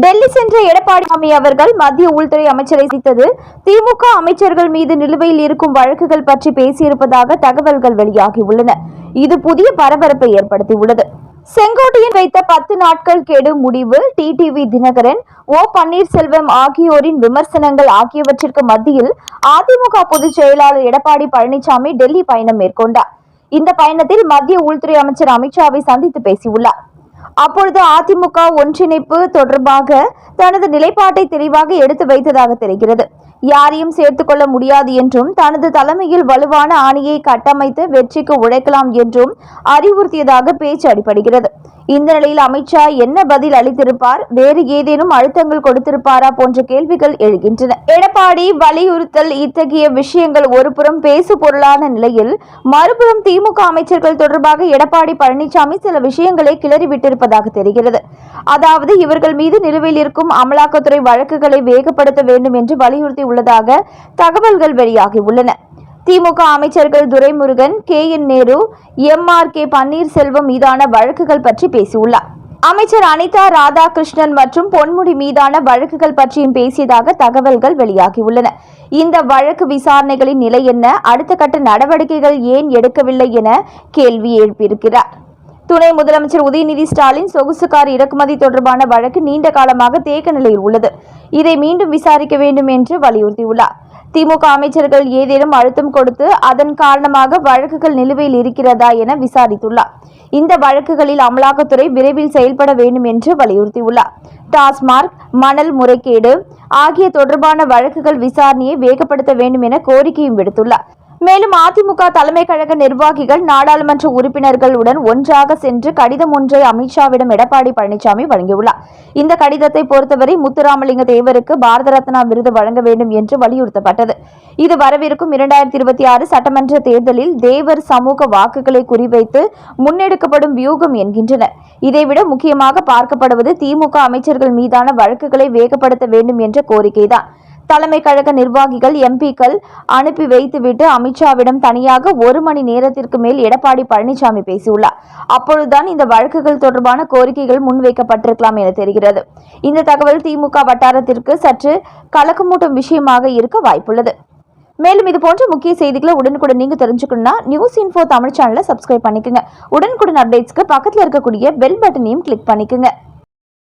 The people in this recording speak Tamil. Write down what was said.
டெல்லி சென்ற எடப்பாடி சாமி அவர்கள் மத்திய உள்துறை அமைச்சரை சந்தித்தது. திமுக அமைச்சர்கள் மீது நிலுவையில் இருக்கும் வழக்குகள் பற்றி பேசியிருப்பதாக தகவல்கள் வெளியாகியுள்ளன. இது புதிய பரபரப்பை ஏற்படுத்தியுள்ளது. செங்கோட்டையில் வைத்த பத்து நாட்கள் கெடு முடிவு டிடிவி தினகரன் ஓ பன்னீர்செல்வம் ஆகியோரின் விமர்சனங்கள் ஆகியவற்றிற்கு மத்தியில் அதிமுக பொதுச் செயலாளர் எடப்பாடி பழனிசாமி டெல்லி பயணம் மேற்கொண்டார். இந்த பயணத்தில் மத்திய உள்துறை அமைச்சர் அமித்ஷாவை சந்தித்து பேசியுள்ளார். அப்பொழுது அதிமுக ஒன்றிணைப்பு தொடர்பாக தனது நிலைப்பாட்டை தெளிவாக எடுத்து வைத்ததாக தெரிகிறது. யாரையும் சேர்த்து கொள்ள முடியாது என்றும் தனது தலைமையில் வலுவான அணியை கட்டமைத்து வெற்றிக்கு உழைக்கலாம் என்றும் அறிவுறுத்தியதாக பேச்சு அடிபடுகிறது. இந்த நிலையில் அமித்ஷா என்ன பதில் அளித்திருப்பார்? வேறு ஏதேனும் அழுத்தங்கள் கொடுத்திருப்பாரா போன்ற கேள்விகள் எழுகின்றன. எடப்பாடி வலியுறுத்தல் இத்தகைய விஷயங்கள் ஒருபுறம் பேசு பொருளான நிலையில் மறுபுறம் திமுக அமைச்சர்கள் தொடர்பாக எடப்பாடி பழனிசாமி சில விஷயங்களை கிளறிவிட்டிருப்பதாக தெரிகிறது. அதாவது இவர்கள் மீது நிலுவையில் இருக்கும் அமலாக்கத்துறை வழக்குகளை வேகப்படுத்த வேண்டும் என்று வலியுறுத்தி உள்ளதாக தகவல்கள் வெளியாகியுள்ளன. திமுக அமைச்சர்கள் Duraimurugan K. N. Nehru M. R. K. Panneerselvam மீதான வழக்குகள் பற்றி பேசியுள்ளார். அமைச்சர் அனிதா ராதாகிருஷ்ணன் மற்றும் பொன்முடி மீதான வழக்குகள் பற்றியும் பேசியதாக தகவல்கள் வெளியாகியுள்ளன. இந்த வழக்கு விசாரணைகளின் நிலை என்ன? அடுத்த கட்ட நடவடிக்கைகள் ஏன் எடுக்கவில்லை என கேள்வி எழுப்பியிருக்கிறார். துணை முதலமைச்சர் உதயநிதி ஸ்டாலின் சொகுசு கார் இறக்குமதி தொடர்பான வழக்கு நீண்ட காலமாக தேக்க நிலையில் உள்ளது. இதை மீண்டும் விசாரிக்க வேண்டும் என்று வலியுறுத்தியுள்ளார். திமுக அமைச்சர்கள் ஏதேனும் அழுத்தம் கொடுத்து அதன் காரணமாக வழக்குகள் நிலுவையில் இருக்கிறதா என விசாரித்துள்ளார். இந்த வழக்குகளில் அமலாக்கத்துறை விரைவில் செயல்பட வேண்டும் என்று வலியுறுத்தியுள்ளார். டாஸ்மார்க் மணல் முறைகேடு ஆகிய தொடர்பான வழக்குகள் விசாரணையை வேகப்படுத்த வேண்டும் என கோரிக்கையும் விடுத்துள்ளார். மேலும் அதிமுக தலைமை கழக நிர்வாகிகள் நாடாளுமன்ற உறுப்பினர்களுடன் ஒன்றாக சென்று கடிதம் ஒன்றை அமித்ஷாவிடம் எடப்பாடி பழனிசாமி வழங்கியுள்ளார். இந்த கடிதத்தை பொறுத்தவரை முத்துராமலிங்க தேவருக்கு பாரத ரத்னா விருது வழங்க வேண்டும் என்று வலியுறுத்தப்பட்டது. இது வரவிருக்கும் இரண்டாயிரத்தி இருபத்தி ஆறு சட்டமன்ற தேர்தலில் தேவர் சமூக வாக்குகளை குறிவைத்து முன்னெடுக்கப்படும் வியூகம் என்கின்றனர். இதைவிட முக்கியமாக பார்க்கப்படுவது திமுக அமைச்சர்கள் மீதான வழக்குகளை வேகப்படுத்த வேண்டும் என்ற கோரிக்கைதான். தலைமை கழக நிர்வாகிகள் எம்பிக்கள் அனுப்பி வைத்துவிட்டு அமித்ஷாவிடம் தனியாக ஒரு மணி நேரத்திற்கு மேல் எடப்பாடி பழனிசாமி பேசியுள்ளார். அப்பொழுதுதான் இந்த வழக்குகள் தொடர்பான கோரிக்கைகள் முன்வைக்கப்பட்டிருக்கலாம் என தெரிகிறது. இந்த தகவல் திமுக வட்டாரத்திற்கு சற்று கலக்கமூட்டும் விஷயமாக இருக்க வாய்ப்புள்ளது. மேலும் இது போன்ற முக்கிய செய்திகளை உடனுக்குடன் நீங்க தெரிஞ்சுக்கணும்னா நியூஸ் இன்ஃபோ தமிழ் சேனலை சப்ஸ்கிரைப் பண்ணிக்கோங்க. உடனுக்குடன் அப்டேட்ஸ்க்கு பக்கத்தில் இருக்கக்கூடிய பெல் பட்டனையும் கிளிக் பண்ணிக்கோங்க.